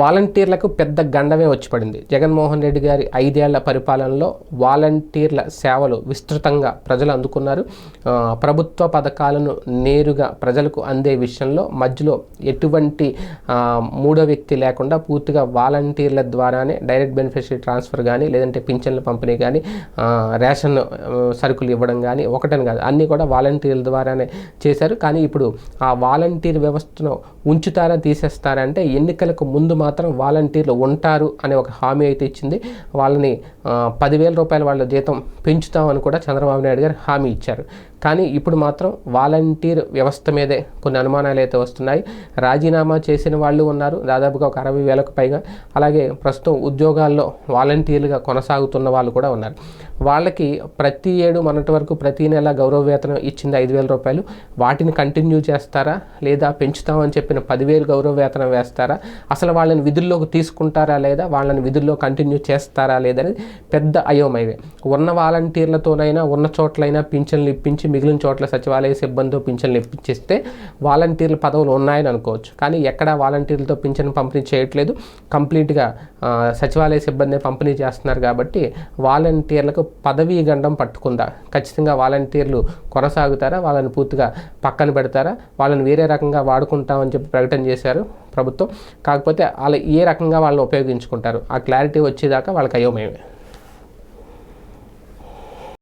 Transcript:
వాలంటీర్లకు పెద్ద గండమే వచ్చి పడింది. జగన్మోహన్ రెడ్డి గారి ఐదేళ్ళ పరిపాలనలో వాలంటీర్ల సేవలు విస్తృతంగా ప్రజలు అందుకున్నారు. ప్రభుత్వ పథకాలను నేరుగా ప్రజలకు అందే విషయంలో మధ్యలో ఎటువంటి మూడో వ్యక్తి లేకుండా పూర్తిగా వాలంటీర్ల ద్వారానే డైరెక్ట్ బెనిఫిషరీ ట్రాన్స్ఫర్ కానీ లేదంటే పింఛన్ల పంపిణీ కానీ రేషన్ సరుకులు ఇవ్వడం కానీ ఒకటని కాదు. అన్నీ కూడా వాలంటీర్ల ద్వారానే చేశారు. కానీ ఇప్పుడు ఆ వాలంటీర్ వ్యవస్థను ఉంచుతారా తీసేస్తారా అంటే ఎన్నికలకు ముందు మాత్రం వాలంటీర్లు ఉంటారు అనే ఒక హామీ అయితే ఇచ్చింది. వాళ్ళని పదివేల రూపాయల వాళ్ళ జీతం పెంచుతామని కూడా చంద్రబాబు నాయుడు గారు హామీ ఇచ్చారు. కానీ ఇప్పుడు మాత్రం వాలంటీర్ వ్యవస్థ మీదే కొన్ని అనుమానాలు అయితే వస్తున్నాయి. రాజీనామా చేసిన వాళ్ళు ఉన్నారు. దాదాపుగా ఒక అరవై వేలకు పైగా. అలాగే ప్రస్తుతం ఉద్యోగాల్లో వాలంటీర్లుగా కొనసాగుతున్న వాళ్ళు కూడా ఉన్నారు. వాళ్ళకి ప్రతి ఏడు మొన్నటి వరకు ప్రతి నెల గౌరవ వేతనం ఇచ్చింది ఐదు వేల రూపాయలు. వాటిని కంటిన్యూ చేస్తారా? లేదా పెంచుతామని చెప్పిన పదివేలు గౌరవ వేతనం వేస్తారా? అసలు వాళ్ళని విధుల్లోకి తీసుకుంటారా లేదా? వాళ్ళని విధుల్లో కంటిన్యూ చేస్తారా లేదనేది పెద్ద అయోమయమే. ఉన్న వాలంటీర్లతోనైనా ఉన్న చోట్లైనా పింఛన్లు ఇప్పించి మిగిలిన చోట్ల సచివాలయ సిబ్బందితో పింఛన్లు ఇప్పించిస్తే వాలంటీర్ల పదవులు ఉన్నాయని అనుకోవచ్చు. కానీ ఎక్కడ వాలంటీర్లతో పింఛన్ పంపిణీ చేయట్లేదు. కంప్లీట్గా సచివాలయ సిబ్బంది పంపిణీ చేస్తున్నారు కాబట్టి వాలంటీర్లకు పదవీ గండం పట్టుకుందా? ఖచ్చితంగా వాలంటీర్లు కొనసాగుతారా? వాళ్ళని పూర్తిగా పక్కన పెడతారా? వాళ్ళని వేరే రకంగా వాడుకుంటామని చెప్పి ప్రకటన చేశారు ప్రభుత్వం. కాకపోతే వాళ్ళు ఏ రకంగా వాళ్ళని ఉపయోగించుకుంటారు? ఆ క్లారిటీ వచ్చేదాకా వాళ్ళకి అయోమయమే.